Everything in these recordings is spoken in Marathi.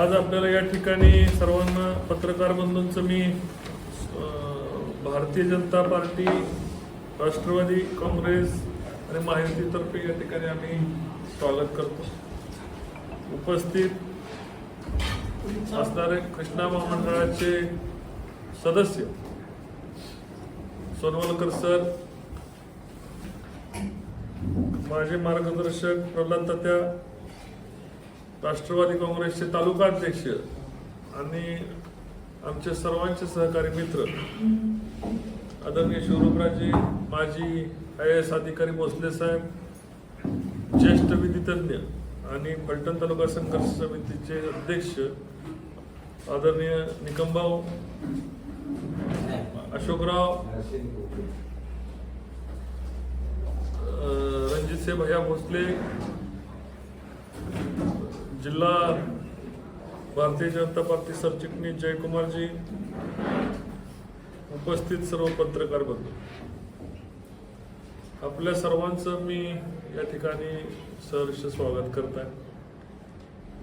आज आपल्याला या ठिकाणी सर्वांना पत्रकार बंधूंचं मी भारतीय जनता पार्टी राष्ट्रवादी काँग्रेस आणि महायुतीतर्फे या ठिकाणी आम्ही स्वागत करतो. उपस्थित असणारे कृष्णा महामंडळाचे सदस्य सोनवलकर सर माझे मार्गदर्शक प्रल्हाद तात्या राष्ट्रवादी काँग्रेसचे तालुका अध्यक्ष आणि आमचे सर्वांचे सहकारी मित्र. आदरणीय शिवरूपराजी माजी आय एस अधिकारी भोसले साहेब ज्येष्ठ विधितज्ञ आणि फलटण तालुका संघर्ष समितीचे अध्यक्ष आदरणीय निकमभाऊ अशोकराव रणजितसे भैया भोसले जिल्हा भारतीय जनता पार्टी सरचिटणीस जयकुमारजी उपस्थित सर्व पत्रकार बंधू. आपल्या सर्वांचं मी या ठिकाणी सहर्ष स्वागत करत आहे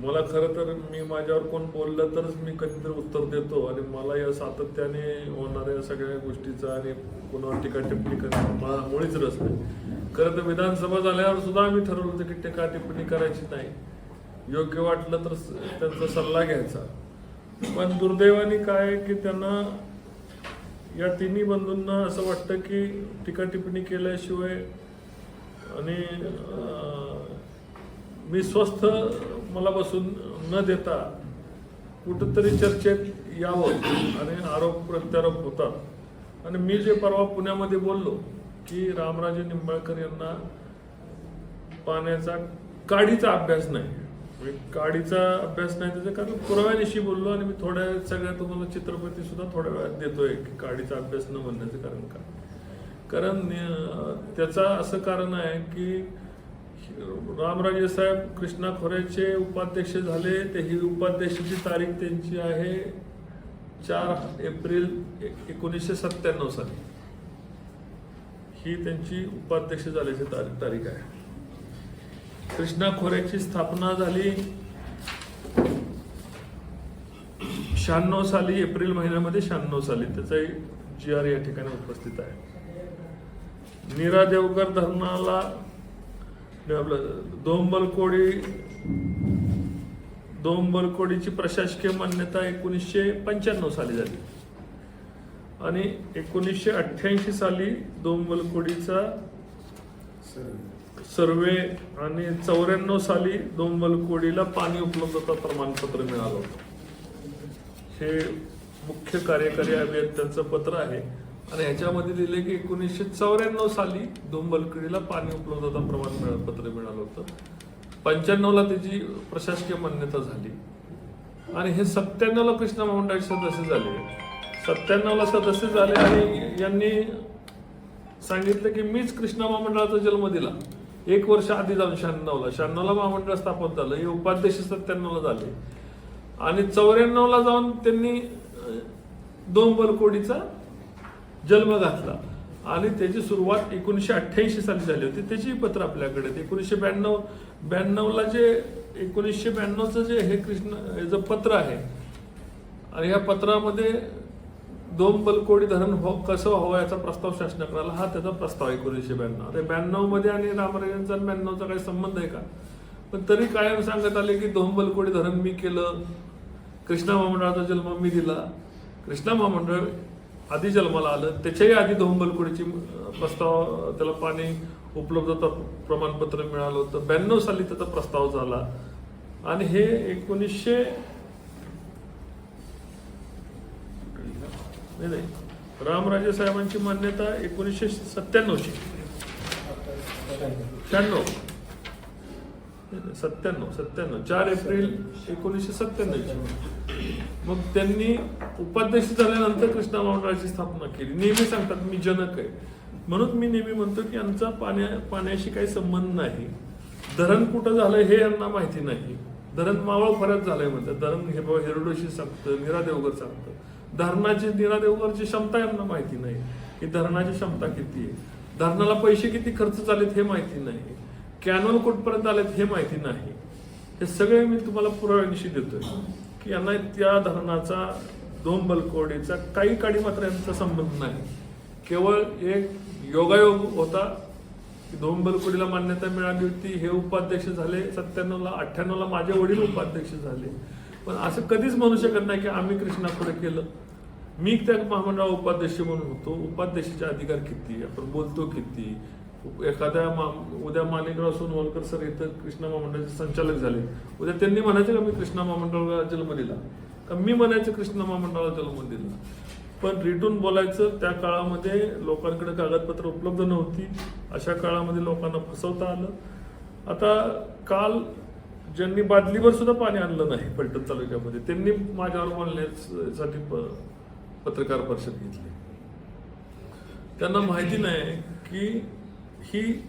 मला खरं तर मी माझ्यावर कोण बोललं तरच मी कधीतरी उत्तर देतो आणि मला या सातत्याने होणाऱ्या सगळ्या गोष्टीचा आणि कोणावर टीका टिप्पणी करणं मला मुळीच रस नाही. खरं तर विधानसभा झाल्यावर सुद्धा आम्ही ठरवलं होतं की टीका टिप्पणी करायची नाही. योग्य वाटलं तर त्यांचा सल्ला घ्यायचा. पण दुर्दैवाने काय आहे की त्यांना या तिन्ही बंधूंना असं वाटतं की टीका टिप्पणी केल्याशिवाय आणि मी स्वस्थ मला बसून न देता कुठंतरी चर्चेत यावं आणि आरोप प्रत्यारोप होतात. आणि मी जे परवा पुण्यामध्ये बोललो की रामराजे निंबाळकर यांना पाण्याचा काडीचा अभ्यास नाही. म्हणजे गाडीचा काडीचा अभ्यास नाही त्याचं कारण पुराव्यानिशी बोललो आणि मी थोड्या सगळ्या तुम्हाला चित्रपती सुद्धा थोड्या वेळात देतोय की गाडीचा अभ्यास न म्हणण्याचं कारण काय. कारण त्याचा असं कारण आहे की रामराजे साहेब कृष्णा खोऱ्याचे उपाध्यक्ष झाले ते ही उपाध्यक्षाची तारीख त्यांची आहे चार एप्रिल एकोणीसशे सत्त्याण्णव साली. ही त्यांची उपाध्यक्ष झाल्याची तारीख तारीख आहे. कृष्णा खोऱ्याची स्थापना झाली. शहाण्णव साली एप्रिल महिन्यामध्ये शहाण्णव साली. त्याचाही जी आर या ठिकाणी उपस्थित आहे. नीरा देवकर धरणाला आपलं दोंबलकोडी दोंबलकोडीची प्रशासकीय मान्यता एकोणीसशे पंच्याण्णव साली झाली. आणि एकोणीसशे अठ्ठ्याऐंशी साली दोंबलकोडीचा सर्वे आणि चौऱ्याण्णव साली दोंबलकोडीला पाणी उपलब्धता प्रमाणपत्र मिळालं होतं. हे मुख्य कार्यकारी अभियंत्यांचं पत्र आहे. आणि ह्याच्यामध्ये दिले की एकोणीसशे चौऱ्याण्णव साली दोंबलकडीला पाणी उपलब्धता प्रमाण पत्र मिळालं होतं. पंच्याण्णवला त्याची प्रशासकीय मान्यता झाली. आणि हे सत्त्याण्णवला कृष्णा महामंडळाचे सदस्य झाले. सत्त्याण्णवला सदस्य झाले आणि यांनी सांगितलं की मीच कृष्णा महामंडळाचा जन्म दिला. एक वर्ष आधी जाऊन शहाण्णवला. शहाण्णवला महामंडळ स्थापन झालं. हे उपाध्यक्ष सत्त्याण्णवला झाले. आणि चौऱ्याण्णवला जाऊन त्यांनी दोन बलकोडीचा जन्म घातला. आणि त्याची सुरुवात एकोणीसशे अठ्ठ्याऐंशी साली झाली होती. त्याची पत्र आपल्याकडे एकोणीसशे ब्याण्णव ब्याण्णवला जे एकोणीसशे ब्याण्णवचं जे हे कृष्ण जे पत्र आहे आणि ह्या पत्रामध्ये दोन बलकोडी धरण हो कसं व्हावं याचा प्रस्ताव शासनाकडे आला हा त्याचा प्रस्ताव आहे एकोणीसशे ब्याण्णव. आता ब्याण्णवमध्ये आणि रामराजांचा आणि ब्याण्णवचा काही संबंध आहे का? पण तरी कायम सांगत आले की दोन बलकोडी धरण मी केलं कृष्णा महामंडळाचा जन्म मी दिला. कृष्णा महामंडळ आधी जन्माला आलं त्याच्याही आधी दोन बलकोडीची प्रस्ताव त्याला पाणी उपलब्धता प्रमाणपत्र मिळालं होतं. ब्याण्णव साली त्याचा प्रस्ताव झाला. आणि हे एकोणीसशे नाही नाही. रामराजे साहेबांची मान्यता एकोणीसशे सत्त्याण्णवची शहाण्णव. सत्त्याण्णव सत्त्याण्णव. चार एप्रिल एकोणीसशे सत्त्याण्णवची मग त्यांनी उपाध्यक्ष झाल्यानंतर कृष्णा महामंडळाची स्थापना केली. नेहमी सांगतात मी जनक आहे. म्हणून मी नेहमी म्हणतो की यांचा पाण्या पाण्याशी काही संबंध नाही. धरण कुठं झालंय हे यांना माहिती नाही. धरण मावळ फरक झालंय म्हणतात. धरण हे बाबा हिरडोशी सांगतं निरादेवगर सांगतं. धरणाची नीरा क्षमता यांना माहिती नाही. की धरणाची क्षमता किती आहे? धरणाला पैसे किती खर्च झालेत हे माहिती नाही. कॅनॉल कुठपर्यंत आलेत हे माहिती नाही. हे सगळे मी तुम्हाला पुराव्यानिशी देतोय. की यांना त्या धरणाचा दोन बलकोडीचा काही काळी मात्र यांचा संबंध नाही. केवळ एक योगायोग होता की दोन बलकोडीला मान्यता मिळाली होती. हे उपाध्यक्ष झाले सत्त्याण्णवला अठ्ठ्याण्णवला माझे वडील उपाध्यक्ष झाले. पण असं कधीच म्हणू शकत नाही की आम्ही कृष्णापुढे केलं. मी त्या महामंडळा उपाध्यक्ष म्हणून होतो. उपाध्यक्षाचे अधिकार किती? आपण बोलतो किती? एखाद्या मा- उद्या माणिकराव सोनवलकर सर इथं कृष्णा महामंडळाचे संचालक झाले. उद्या त्यांनी म्हणायचं का मी कृष्णा महामंडळाला जन्म दिला? का मी म्हणायचं कृष्णा महामंडळाला जन्म दिला? पण रिटून बोलायचं त्या काळामध्ये लोकांकडे कागदपत्र उपलब्ध नव्हती. अशा काळामध्ये लोकांना फसवता आलं. आता काल ज्यांनी बादलीवर सुद्धा पाणी आणलं नाही फलटण तालुक्यामध्ये त्यांनी माझ्यावर बोलण्यासाठी प- पत्रकार परिषद घेतली. त्यांना माहिती नाही की ही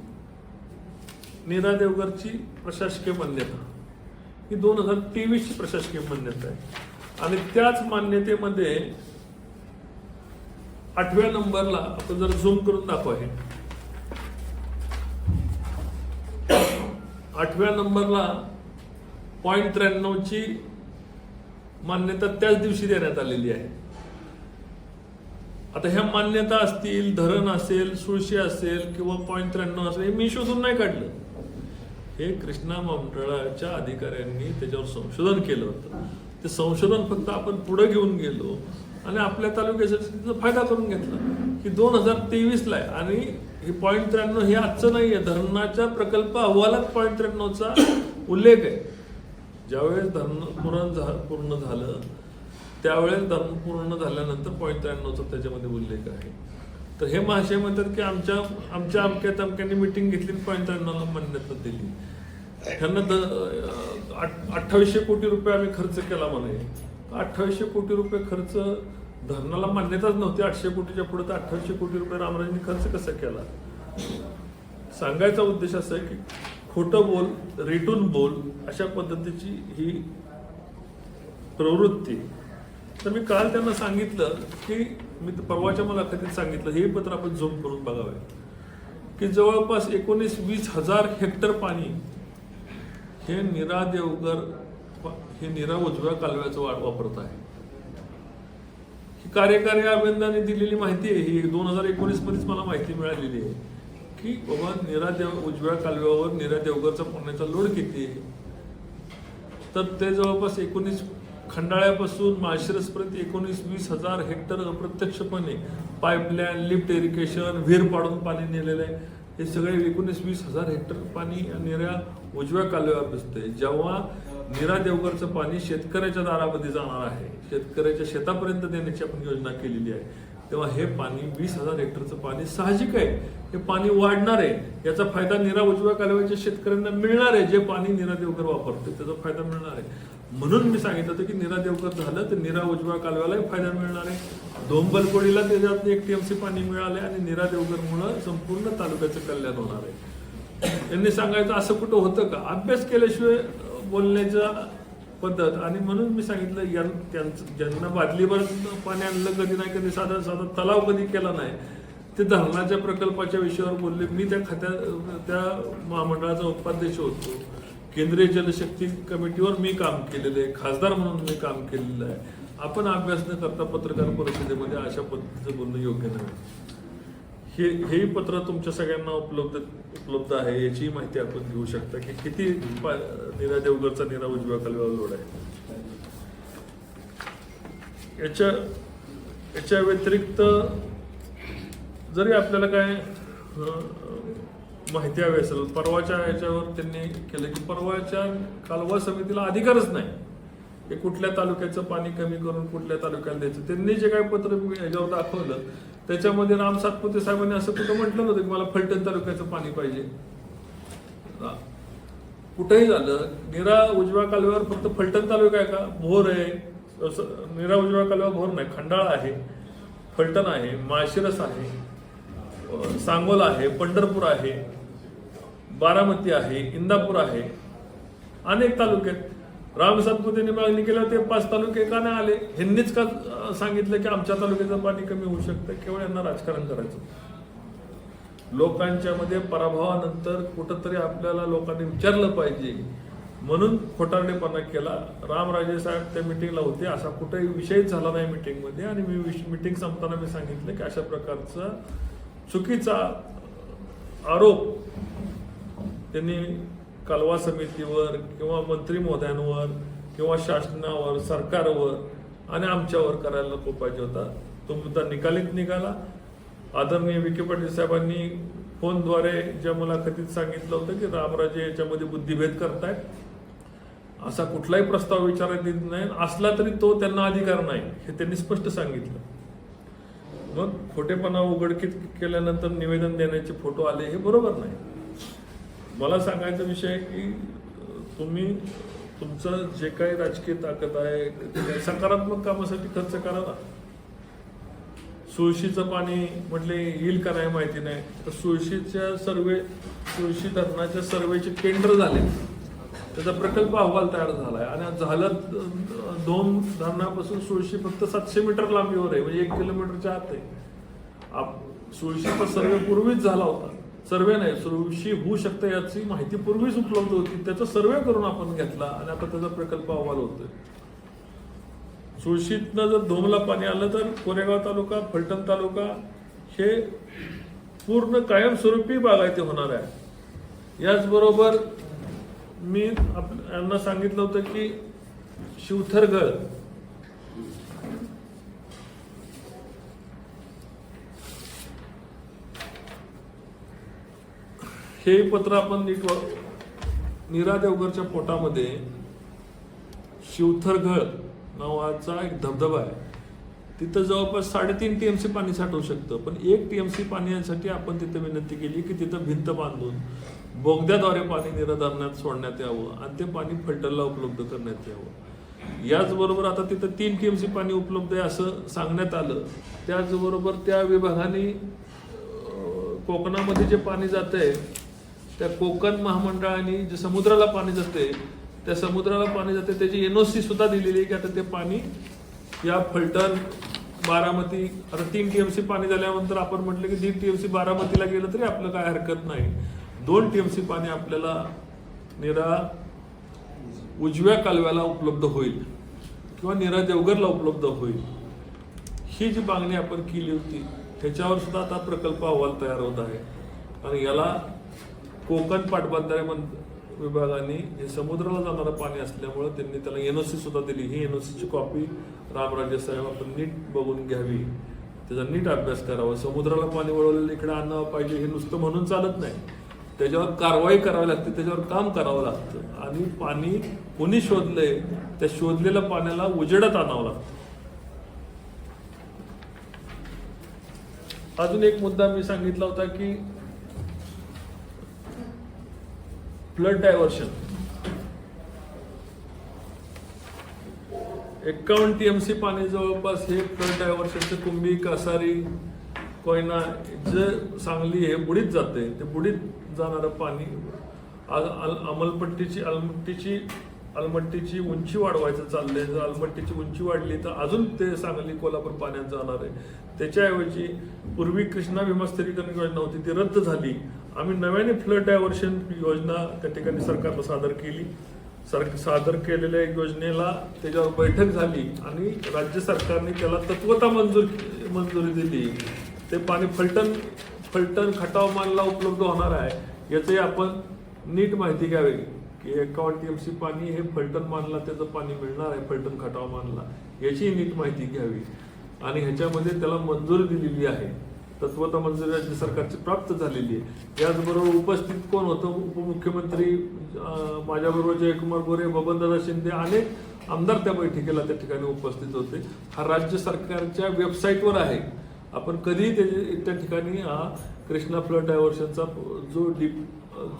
नीरा देवगरची प्रशासकीय मान्यता ही दोन हजार तेवीसची प्रशासकीय मान्यता आहे. आणि त्याच मान्यतेमध्ये आठव्या नंबरला आपण जर झूम करून दाखवा हे. आठव्या नंबरला पॉईंट त्र्याण्णवची मान्यता त्याच दिवशी देण्यात आलेली आहे. आता ह्या मान्यता असतील धरण असेल सुळशी असेल किंवा पॉईंट त्र्याण्णव असेल हे मी शोधून नाही काढलं. हे कृष्णा मंडळाच्या अधिकाऱ्यांनी त्याच्यावर संशोधन केलं होतं. ते संशोधन फक्त आपण पुढे घेऊन गेलो आणि आपल्या तालुक्यासाठी फायदा करून घेतला. की दोन हजार तेवीसला आहे आणि हे पॉईंट त्र्याण्णव हे आजचं नाही आहे धरणाच्या प्रकल्प अहवालात पॉईंट त्र्याण्णवचा उल्लेख आहे. ज्यावेळेस धरण झा पूर्ण झालं त्यावेळेस धर्म पूर्ण झाल्यानंतर पॉईंट त्र्याण्णवचा त्याच्यामध्ये उल्लेख आहे. तर हे महाशय म्हणतात की आमच्या आमच्या अमक्या तमक्यांनी मिटिंग घेतली पॉईंट त्र्याण्णवला मान्यता दिली. ह्यांना द- आठ- अठ्ठावीसशे कोटी रुपये आम्ही खर्च केला म्हणे. अठ्ठावीसशे कोटी रुपये खर्च धरणाला मान्यताच नव्हती. आठशे कोटीच्या पुढे तर अठ्ठावीसशे कोटी रुपये रामराजांनी खर्च कसा केला? सांगायचा उद्देश असा आहे की खोटं बोल रेटून बोल अशा पद्धतीची ही प्रवृत्ती. तर मी काल त्यांना सांगितलं की मी परवाच्या मुलाखतीत सांगितलं हे पत्र आपण झूम करून बघावे. की जवळपास एकोणीस वीस हजार हेक्टर पाणी हे निरा देवगर हे निरा उजव्या कालव्याचं वाढ वापरत आहे. ही कार्यकारी अभियंताने दिलेली माहिती आहे ही दोन हजार एकोणीस मध्येच मला माहिती मिळालेली आहे. की बाबा निरा देव उजव्या कालव्यावर निरा देवगडचा पाण्याचा लोड किती आहे? तर ते जवळपास एकोणीस खंडाळ्यापासून माळशिरसपर्यंत एकोणीस वीस हजार हेक्टर अप्रत्यक्षपणे पाईपलाईन लिफ्ट इरिगेशन विहीर पाडून पाणी नेलेलं आहे. हे सगळे एकोणीस वीस हजार हेक्टर पाणी निऱ्या उजव्या कालव्यावर दिसतंय जेव्हा निरा देवघरचं पाणी शेतकऱ्याच्या दारामध्ये जाणार आहे शेतकऱ्याच्या शेतापर्यंत देण्याची आपण योजना केलेली आहे. तेव्हा हे पाणी वीस हजार हेक्टरचं पाणी साहजिक आहे. हे पाणी वाढणार आहे. याचा फायदा निरा उजव्या कालव्याच्या शेतकऱ्यांना मिळणार आहे. जे पाणी निरा देवकर वापरते त्याचा फायदा मिळणार आहे. म्हणून मी सांगितलं होतं की निरा देवकर झालं तर निरा उजव्या कालव्यालाही फायदा मिळणार आहे. दोंबलकोडीला त्याच्यात एक टीएमसी पाणी मिळालंय आणि निरा देवकरमुळं संपूर्ण तालुक्याचं कल्याण होणार आहे. त्यांनी सांगायचं असं कुठं होतं का? अभ्यास केल्याशिवाय बोलण्याचा पद्धत. आणि म्हणून मी सांगितलं यां- त्यांचं ज्यांना बादलीवर पाणी आणलं कधी नाही कधी साधा साधा तलाव कधी केला नाही ते धरणाच्या प्रकल्पाच्या विषयावर बोलले. मी त्या खात्या त्या महामंडळाचा उपाध्यक्ष होतो. केंद्रीय जलशक्ती कमिटीवर मी काम केलेलं आहे. खासदार म्हणून मी काम केलेलं आहे. आपण अभ्यास न करता पत्रकार परिषदेमध्ये अशा पद्धतीचं बोलणं योग्य नाही. हे हेही पत्र तुमच्या सगळ्यांना उपलब्ध उपलब्ध आहे याची माहिती आपण घेऊ शकता की किती नीरा देवगरचा नीरा उजव्या कालव्यावर लोड आहे. याच्या याच्या व्यतिरिक्त जरी आपल्याला काय माहिती हवी असेल परवाच्या याच्यावर त्यांनी केलं की परवाच्या कालवा समितीला अधिकारच नाही. हे कुठल्या तालुक्याचं पाणी कमी करून कुठल्या तालुक्याला द्यायचं. त्यांनी जे काही पत्र ह्याच्यावर दाखवलं त्याच्यामध्ये राम सातपुते साहेबांनी असं कुठं म्हटलं नव्हतं की मला फलटण तालुक्याचं पाणी पाहिजे. कुठंही झालं निरा उजव्या कालव्यावर फक्त फलटण तालुका आहे का? भोर आहे. असं निरा उजव्या कालव्यावर भोर नाही खंडाळा आहे फलटण आहे माळशिरस आहे सांगोला सांगोल आहे पंढरपूर आहे बारामती आहे इंदापूर आहे अनेक तालुक्यात राम सातपुतेने मागणी केल्यावर ते पाच तालुके का नाही आले? ह्यांनीच का सांगितलं की आमच्या तालुक्याचं पाणी कमी होऊ शकतं? केवळ यांना राजकारण करायचं लोकांच्या मध्ये पराभवानंतर कुठंतरी आपल्याला लोकांनी विचारलं पाहिजे. म्हणून खोटारडेपणा केला. रामराजे साहेब त्या मिटिंगला होते. असा कुठेही विषयच झाला नाही मिटिंगमध्ये आणि मी मिटिंग संपताना मी सांगितलं की अशा प्रकारचा चुकीचा आरोप त्यांनी कालवा समितीवर किंवा मंत्री महोदयांवर किंवा शासनावर सरकारवर आणि आमच्यावर करायला नको पाहिजे होता. तो मुद्दा निकालीत निघाला. आदरणीय विखे पाटील साहेबांनी फोनद्वारे ज्या मुलाखतीत सांगितलं होतं की रामराजे याच्यामध्ये बुद्धिभेद करतायत असा कुठलाही प्रस्ताव विचारात येत नाही. असला तरी तो त्यांना अधिकार नाही हे त्यांनी स्पष्ट सांगितलं. मग खोटेपणा उघडकीत केल्यानंतर निवेदन देण्याचे फोटो आले हे बरोबर नाही. मला सांगायचा विषय आहे की तुम्ही तुमचं जे काही राजकीय ताकद आहे सकारात्मक कामासाठी खर्च करा ना सुळशीचं पाणी म्हटले येईल का नाही माहिती नाही. तर सुळशीच्या सर्वे सुळशी धरणाच्या सर्वेचे केंद्र झाले. त्याचा प्रकल्प अहवाल तयार झालाय. आणि झालं दोन धरणापासून सुळशी फक्त सातशे मीटर लांबीवर आहे. म्हणजे एक किलोमीटरच्या आत आहे. आप- सुळशीचा सर्वे पूर्वीच झाला होता. सर्वे नाही सुळशी होऊ शकते याची माहिती पूर्वीच उपलब्ध होती. त्याचा सर्वे करून आपण घेतला आणि आता त्याचा प्रकल्प अहवाल होतोय. सुळशीतनं जर धोमला पाणी आलं तर कोरेगाव तालुका फलटण तालुका हे पूर्ण कायमस्वरूपी बागायती होणार आहे. याचबरोबर मी आप- यांना सांगितलं होतं की शिवथरगड हे पत्र आपण नीट नीरा देवगरच्या पोटामध्ये शिवथरगळ नावाचा एक धबधबा आहे. तिथं जवळपास साडेतीन टी एम सी पाणी साठवू शकतं. पण एक टी एम सी पाण्यासाठी आपण तिथं विनंती केली की तिथं भिंत बांधून बोगद्याद्वारे पाणी निरा धरणात सोडण्यात यावं आणि ते पाणी फलटणला उपलब्ध करण्यात यावं. याचबरोबर आता तिथं तीन टी एम सी पाणी उपलब्ध आहे असं सांगण्यात आलं. त्याचबरोबर त्या विभागाने कोकणामध्ये जे पाणी जातंय त्या कोकण महामंडळाने जे समुद्राला पाणी जाते त्या समुद्राला पाणी जाते त्याची एन ओ सी सुद्धा दिलेली आहे की आता ते पाणी या फलटण बारामती आता तीन टी एम सी पाणी झाल्यानंतर आपण म्हटलं की दीड सी बारामतीला गेलं तरी आपलं काय हरकत नाही. दोन टी एम सी पाणी आपल्याला निरा उजव्या कालव्याला उपलब्ध होईल किंवा निरा देवगरला उपलब्ध होईल. ही जी मागणी आपण केली होती त्याच्यावर सुद्धा आता प्रकल्प अहवाल तयार होत आहे. आणि याला कोकण पाटबंधारे विभागाने हे समुद्राला जाणारं पाणी असल्यामुळे त्यांनी त्याला एन ओ सी सुद्धा दिली. ही एन ओ सीची कॉपी रामराजे साहेब आपण नीट बघून घ्यावी. त्याचा नीट अभ्यास करावा. समुद्राला पाणी वळवलेलं इकडे आणावं पाहिजे हे नुसतं म्हणून चालत नाही. त्याच्यावर कारवाई करावी लागते. त्याच्यावर काम करावं लागतं. आणि पाणी कोणी शोधलंय? त्या शोधलेल्या पाण्याला उजेडात आणावं लागतं. अजून एक मुद्दा मी सांगितला होता की फ्लड डायव्हर्शन एक्कावन्न टीएमसी पाणी जवळपास हे फ्लड डायव्हर्शनचे कुंभी कासारी कोयना जे सांगली हे बुडीत जाते. ते बुडीत जाणारं पाणी आज अल अमलपट्टीची अलमट्टीची अलमट्टीची उंची वाढवायचं चाललंय. जर अलमट्टीची उंची वाढली तर अजून ते सांगली कोल्हापूर पाण्यात जाणार आहे. त्याच्याऐवजी पूर्वी कृष्णा भीमा स्थिरीकरण योजना होती ती रद्द झाली. आम्ही नव्याने फ्लड डायव्हर्शन योजना त्या ठिकाणी सरकारला सादर केली. सर सादर केलेल्या योजनेला त्याच्यावर बैठक झाली आणि राज्य सरकारने त्याला तत्वता मंजूर मंजुरी दिली. ते पाणी फलटण फलटण खटाव मानला उपलब्ध होणार आहे याची आपण नीट माहिती घ्यावी. की एकावन्न सी पाणी हे फलटण मानला त्याचं पाणी मिळणार आहे फलटण खटाव मानला. याची नीट माहिती घ्यावी. आणि ह्याच्यामध्ये त्याला मंजुरी दिलेली आहे. तत्वता मंजुरी राज्य सरकारची प्राप्त झालेली आहे. त्याचबरोबर उपस्थित कोण होतं? उपमुख्यमंत्री माझ्याबरोबर जयकुमार गोरे बबनदादा शिंदे अनेक आमदार त्या बैठकीला त्या ठिकाणी उपस्थित होते. हा राज्य सरकारच्या वेबसाईटवर आहे. आपण कधीही त्याचे त्या ठिकाणी हा कृष्णा फ्लड डायव्हर्शनचा जो डिप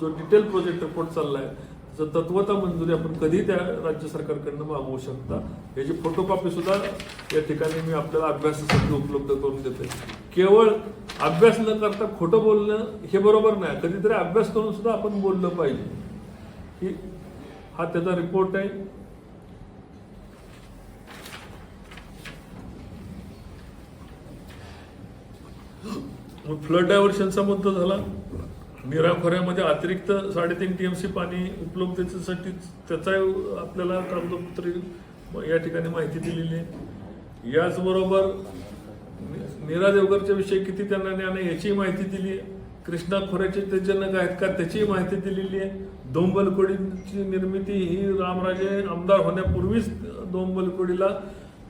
जो डिटेल प्रोजेक्ट रिपोर्ट चालला आहे जर तत्वता मंजुरी आपण कधी त्या राज्य सरकारकडनं मागवू शकता. याची फोटोकॉपी सुद्धा या ठिकाणी मी आपल्याला अभ्यासासाठी उपलब्ध करून देते केवळ अभ्यास न करता खोटं बोलणं हे बरोबर नाही. कधीतरी अभ्यास करून सुद्धा आपण बोललं पाहिजे. की हा त्याचा रिपोर्ट आहे. फ्लड डायव्हर्शनचा मुद्दा झाला. मीरा खोऱ्यामध्ये अतिरिक्त साडेतीन टी एम सी पाणी उपलब्धतेसाठी त्याचा आपल्याला कागदोपत्री या ठिकाणी माहिती दिलेली आहे. याचबरोबर मीरा नीरा देवगरच्या विषयी किती त्यांना ज्ञान आहे याचीही माहिती दिली आहे. कृष्णा खोऱ्याचे ते जनक आहेत का त्याचीही माहिती दिलेली आहे. दोंबलकोडीची निर्मिती ही रामराजे आमदार होण्यापूर्वीच दोंबलकोडीला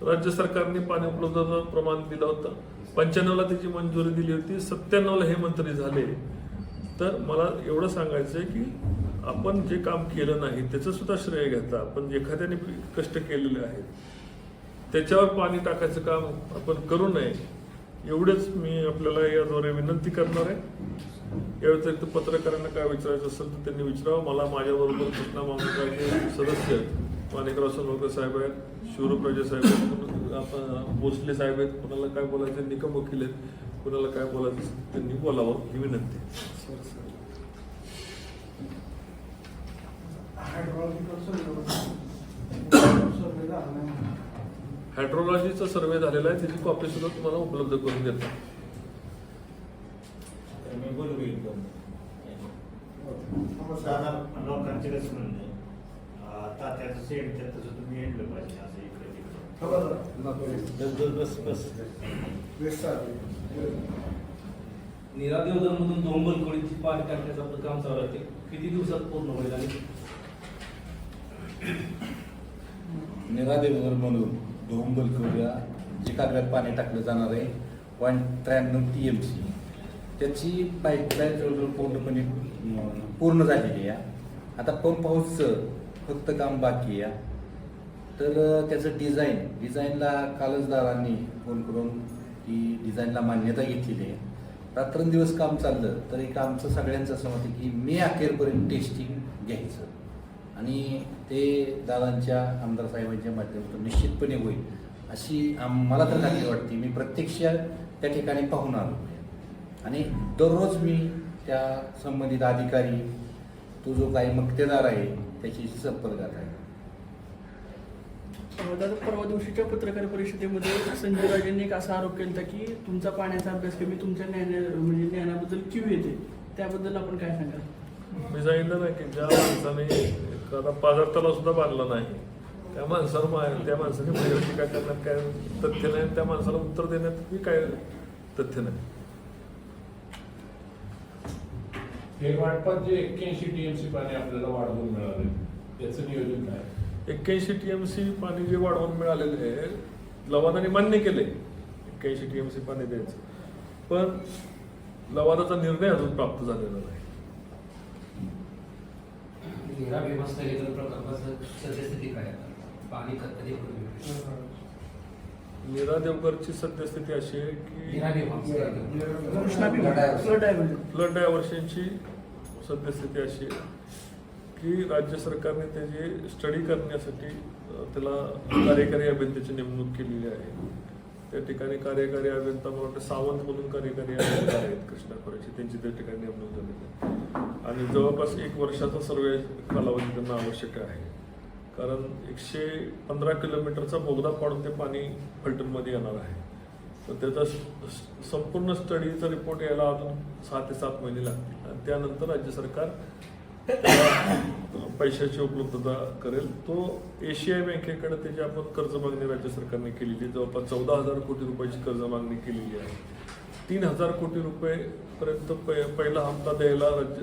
राज्य सरकारने पाणी उपलब्धता प्रमाण दिलं होतं. पंच्याण्णवला त्याची मंजुरी दिली होती. सत्त्याण्णवला हे मंत्री झाले. तर मला एवढं सांगायचं आहे की आपण जे काम केलं नाही त्याचं सुद्धा श्रेय घेता. आपण एखाद्याने कष्ट केलेले आहेत. त्याच्यावर पाणी टाकायचं काम आपण करू नये. एवढंच मी आपल्याला याद्वारे विनंती करणार आहे. या व्यतिरिक्त पत्रकारांना काय विचारायचं असेल तर त्यांनी विचारावं. मला माझ्याबरोबर कृष्णा मामुकाचे सदस्य माणिकराव सोनवकर साहेब आहेत. शिवरूपराजे साहेब आहेत. आपण भोसले साहेब आहेत कुणाला काय बोलायचं निकम वकील आहेत कुणाला काय बोलायचं त्यांनी बोलावं ही विनंती हायड्रोलॉजीचा सर्वे झालेला आहे त्याची कॉपी सुद्धा तुम्हाला उपलब्ध करून देतो. लोकांचे कसं म्हणणं तात्याचं सेट तसं तुम्ही पाहिजे. बस बस बस बस नीरा देवधरमधून दोंबल कोळीची पाणी टाकण्याचं आपलं काम चालू आहे किती दिवसात पूर्ण होईल आणि? निरादेवर म्हणून धोंबल करूया जे कागदात पाणी टाकलं जाणार आहे. पॉईंट त्र्याण्णव टी एम सी त्याची पाईपलाईन जवळजवळ पूर्णपणे पूर्ण झालेली आहे. आता पंप हाऊसचं फक्त काम बाकी आहे. तर त्याचं डिझाईन डिझाईनला कालचदारांनी फोन करून की डिझाईनला मान्यता घेतलेली आहे. रात्रंदिवस काम चाललं तर एक आमचं सगळ्यांचं असं मत आहे की मे अखेरपर्यंत टेस्टिंग घ्यायचं. आणि ते दादांच्या आमदार साहेबांच्या माध्यमातून निश्चितपणे होईल अशी आम- मला तर खात्री वाटते. मी प्रत्यक्ष त्या ठिकाणी पाहून आलो. आणि दररोज मी त्या संबंधित अधिकारी तो जो काही मक्तेदार आहे त्याच्याशी संपर्कात आहे. दादा परवा दिवशीच्या पत्रकार परिषदेमध्ये संजय राजेंनी एक असा आरोप केला होता की तुमचा पाण्याचा अभ्यास कमी तुमच्या ज्ञान म्हणजे ज्ञानाबद्दल क्यू येते? त्याबद्दल आपण काय सांगाल? मी सांगितलं ना की ज्या माणसाने एखादा पाजारताला सुद्धा बांधला नाही त्या माणसाला मा- त्या माणसाने माझ्यावर टीका करण्यात काय तथ्य नाही आणि त्या माणसाला उत्तर देण्यात बी काय तथ्य नाही. हे वाटपात जे एक्क्याऐंशी टीएमसी पाणी आपल्याला वाढवून मिळाले त्याचं नियोजन काय? एक्क्याऐंशी टीएमसी पाणी जे वाढवून मिळालेले आहे लवादाने मान्य केले एक्क्याऐंशी टीएमसी पाणी द्यायचं पण लवादाचा निर्णय अजून प्राप्त झालेला नाही नीरा देवकरची सद्यस्थिती अशी आहे की फ्लड डायव्हर्शनची सद्यस्थिती अशी आहे की राज्य सरकारने त्याची स्टडी करण्यासाठी त्याला कार्यकारी अभियंत्याची नेमणूक केलेली आहे. त्या ठिकाणी कार्यकारी अभियंता मला वाटतं सावंत म्हणून कार्यकारी अभियंता आहेत कृष्णा खोऱ्याची त्यांची त्या ठिकाणी नेमणूक झालेली आहे. आणि जवळपास एक वर्षाचा सर्वे कालावधी त्यांना आवश्यक आहे. कारण एकशे पंधरा किलोमीटरचा बोगदा पाडून ते पाणी फलटणमध्ये येणार आहे. तर त्याचा संपूर्ण स्टडीचा रिपोर्ट यायला अजून सहा ते सात महिने लागतील. आणि त्यानंतर राज्य सरकार पैशाची उपलब्धता करेल. तो एशियाई बँकेकडे त्याची आपण कर्ज मागणी राज्य सरकारने केलेली आहे. जवळपास चौदा हजार कोटी रुपयाची कर्ज मागणी केलेली आहे. तीन हजार कोटी रुपये पर्यंत पै- पहिला हप्ता द्यायला राज्य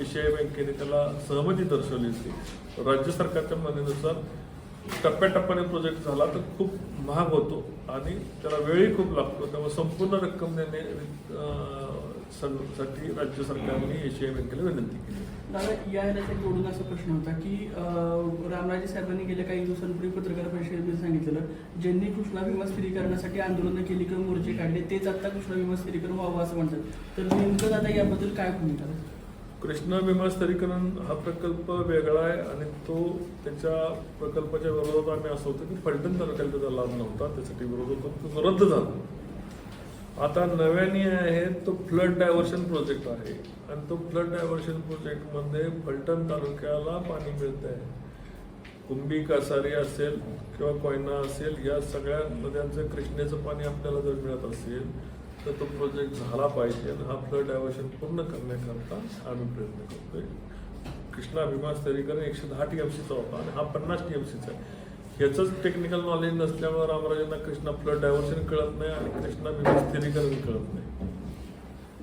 एशियाई बँकेने त्याला सहमती दर्शवली होती. राज्य सरकारच्या म्हणण्यानुसार टप्प्याटप्प्याने प्रोजेक्ट झाला तर खूप महाग होतो आणि त्याला वेळही खूप लागतो. त्यामुळे संपूर्ण रक्कम देणे साठी राज्य सरकारने एशियाई बँकेला विनंती केली. दादा या ह्याला जोडून असा प्रश्न होता की रामराजे साहेबांनी गेल्या काही दिवसांपूर्वी पत्रकार परिषदेमध्ये सांगितलेलं ज्यांनी कृष्णा विमा स्थिरीकरणासाठी आंदोलनं केली किंवा मोर्चे काढले तेच आता कृष्णा विमा स्थिरीकरण व्हावं असं म्हणतात. तर नेमकं दादा याबद्दल काय भूमिका? कृष्णा विमा स्तरीकरण हा प्रकल्प वेगळा आहे आणि तो त्याच्या प्रकल्पाच्या विरोधात आम्ही असं होतं की फलटण तालुक्याला त्याचा लाभ नव्हता त्यासाठी विरोध होतो तो रद्द झाला. आता नव्याने आहे तो फ्लड डायव्हर्शन प्रोजेक्ट आहे. आणि तो फ्लड डायव्हर्शन प्रोजेक्टमध्ये फलटण तालुक्याला पाणी मिळत आहे कुंभी कासारी असेल किंवा कोयना असेल या सगळ्या नद्यांचं कृष्णेचं पाणी आपल्याला जर मिळत असेल तर तो प्रोजेक्ट झाला पाहिजे. हा फ्लड डायव्हर्शन पूर्ण करण्याकरता आम्ही प्रयत्न करतोय. कृष्णा भीमा स्तरीकरण एकशे दहा टी एम सीचा होता आणि हा पन्नास टी एम सीचा आहे. ह्याचंच टेक्निकल नॉलेज नसल्यामुळे रामराजांना कृष्णा फ्लड डायव्हर्शन कळत नाही आणि कृष्णा कळत नाही.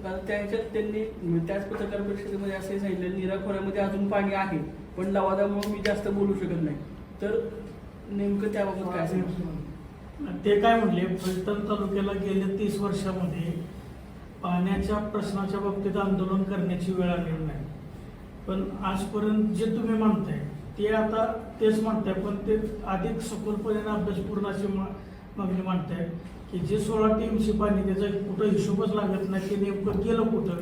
आता त्याच्यात त्यांनी त्याच पत्रकार परिषदेमध्ये असे सांगितलं नीरा खोऱ्यामध्ये अजून पाणी आहे पण लवादामुळे मी जास्त बोलू शकत नाही. तर नेमकं त्याबाबत काय सांगितलं ते काय म्हणले फलटण तालुक्याला गेल्या तीस वर्षामध्ये पाण्याच्या प्रश्नाच्या बाबतीत आंदोलन करण्याची वेळ आलेली नाही. पण आजपर्यंत जे तुम्ही म्हणताय ते आता तेच म्हणताय पण ते अधिक सखोलपणे आणि अभ्यासपूर्णाची मा- मागणी मांडताय की जे सोळा टीमची पाणी त्याचा कुठं हिशोबच लागत नाही ते नेमकं गेलं कुठं?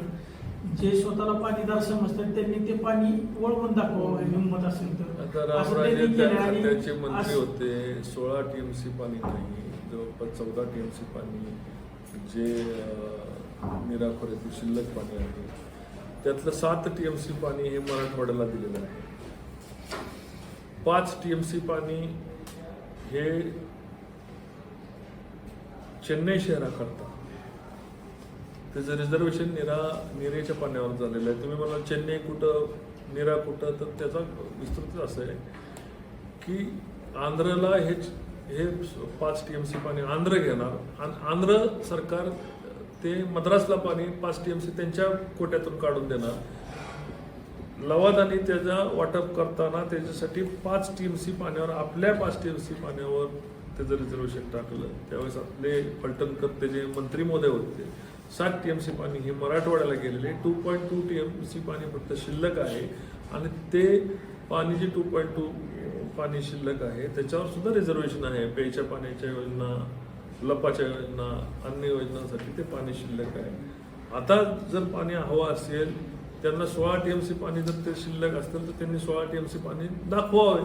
जे स्वतःला पाणीदार समजतात त्यांनी ते पाणी वळवून दाखवावं हिंमत असेल तर. आता असं रामराजे त्यांनी त्या केलं आणि खात्याचे मंत्री असं- होते सोळा टी एम सी पाणी नाही जवळपास चौदा टी एम सी पाणी जे निराखोऱ्यातील शिल्लक पाणी आहे. त्यातलं सात टी एम सी पाणी हे मराठवाड्याला दिलेलं आहे. पाच टी एम सी पाणी हे चेन्नई शहराकरता. त्याचं रिझर्वेशन निरा निरेच्या पाण्यावर झालेलं आहे. तुम्ही मला चेन्नई कुठं निरा कुठं तर त्याचा विस्तृत असं आहे की आंध्रला हे हे पाच टी एम सी पाणी आंध्र घेणार. आणि आंध्र सरकार ते मद्रासला पाणी पाच टी एम सी त्यांच्या कोट्यातून काढून देणार. लवाद आणि त्याचा वाटप करताना त्याच्यासाठी पाच टी सी पाण्यावर आपल्या पाच टी सी पाण्यावर त्याचं रिझर्वेशन टाकलं. त्यावेळेस आपले फलटणकर त्याचे मंत्री मोदय होते सात टी एम सी पाणी हे मराठवाड्याला गेलेले. Two point two T M C पाणी फक्त शिल्लक आहे. आणि ते पाणी जे टू पॉईंट टू पाणी शिल्लक आहे त्याच्यावर सुद्धा रिझर्वेशन आहे. प्यायच्या पाण्याच्या योजना लपाच्या योजना अन्य योजनांसाठी ते पाणी शिल्लक आहे. आता जर पाणी हवं असेल त्यांना सोळा टी एम सी पाणी जर ते शिल्लक असतील तर त्यांनी सोळा टी एम सी पाणी दाखवावे.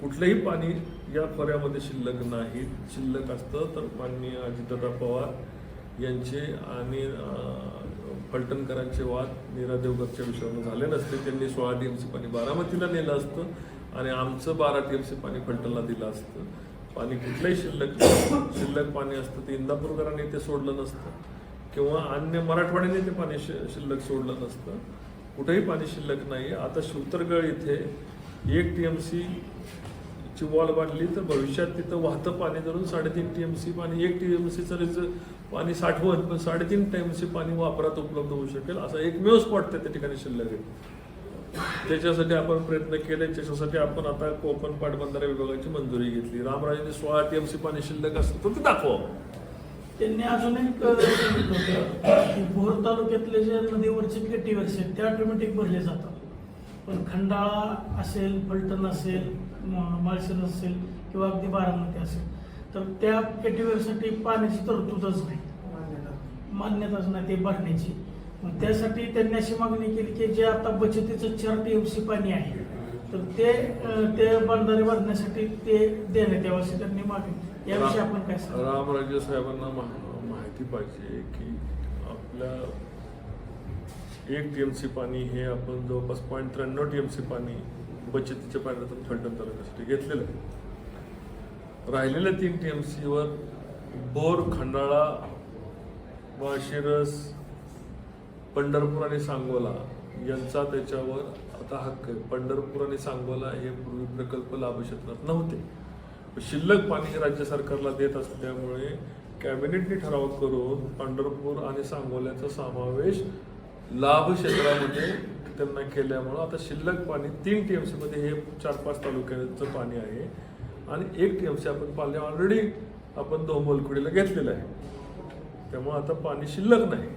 कुठलंही पाणी या खोऱ्यामध्ये शिल्लक नाही. शिल्लक असतं तर माननीय अजितदादा पवार यांचे आणि फलटणकरांचे वाद नीरा देवगरच्या विषयावर झाले नसते. त्यांनी सोळा टी एम सी पाणी बारामतीला नेलं असतं आणि आमचं बारा टी एम सी पाणी फलटणला दिलं असतं. पाणी कुठलंही शिल्लक शिल्लक पाणी असतं ते इंदापूरकरांनी ते सोडलं नसतं. किंवा अन्य मराठवाड्याने ते पाणी शि- शिल्लक सोडलं नसतं. कुठेही पाणी शिल्लक नाही आता शिवतरगड इथे एक टी एम सी ची वॉल बांधली तर भविष्यात तिथं वाहतं पाणी धरून साडेतीन टी एम सी पाणी एक टी एम सीचं रिझ पाणी साठवण पण साडेतीन टी एम सी पाणी वापरात उपलब्ध होऊ शकेल असा एकमेव स्पॉट त्या ठिकाणी शिल्लक आहे. त्याच्यासाठी आपण प्रयत्न केले त्याच्यासाठी आपण आता कोकण पाटबंधारे विभागाची मंजुरी घेतली. रामराजांनी सोळा टी एम सी पाणी शिल्लक असतं तर ते दाखवा. त्यांनी अजून एक सांगितलं होतं की भोर तालुक्यातले जे नदीवरचे केटीव्हर्स आहेत ते ऑटोमॅटिक भरले जातात. पण खंडाळा असेल फलटण असेल म- माळशिरस असेल किंवा अगदी बारामती असेल तर त्या केटीवरसाठी पाण्याची तरतूदच नाही. मान्यताच नाही ते भरण्याची. मग त्यासाठी त्यांनी अशी मागणी केली की जे आता बचतीचं चार टी एम सी पाणी आहे तर ते ते बंधारे भरण्यासाठी ते देण्यात यावं अशी त्यांनी मागणी याविषयी आपण काय रामराजे साहेबांना माहिती पाहिजे की आपल्या एक टी एम सी पाणी हे आपण जवळपास पॉईंट त्र्याण्णव टी एम सी पाणी बचतीच्या पाण्यातून फलटण तालुक्यासाठी घेतलेलं आहे. राहिलेल्या तीन टी एम सीवर बोर खंडाळा माळशिरस पंढरपूर आणि सांगोला यांचा त्याच्यावर आता हक्क आहे. पंढरपूर आणि सांगोला हे पूर्वी प्रकल्प लाभक्षेत्रात नव्हते. शिल्लक पाणी राज्य सरकारला देत असल्यामुळे कॅबिनेटने ठराव करून पंढरपूर आणि सांगोल्याचा समावेश लाभ क्षेत्रामध्ये त्यांना केल्यामुळं आता शिल्लक पाणी तीन टी एम सीमध्ये हे चार पाच तालुक्यांचं पाणी आहे. आणि एक टी एम सी आपण पाणी ऑलरेडी आपण दोन घेतलेलं आहे. त्यामुळे आता पाणी शिल्लक नाही.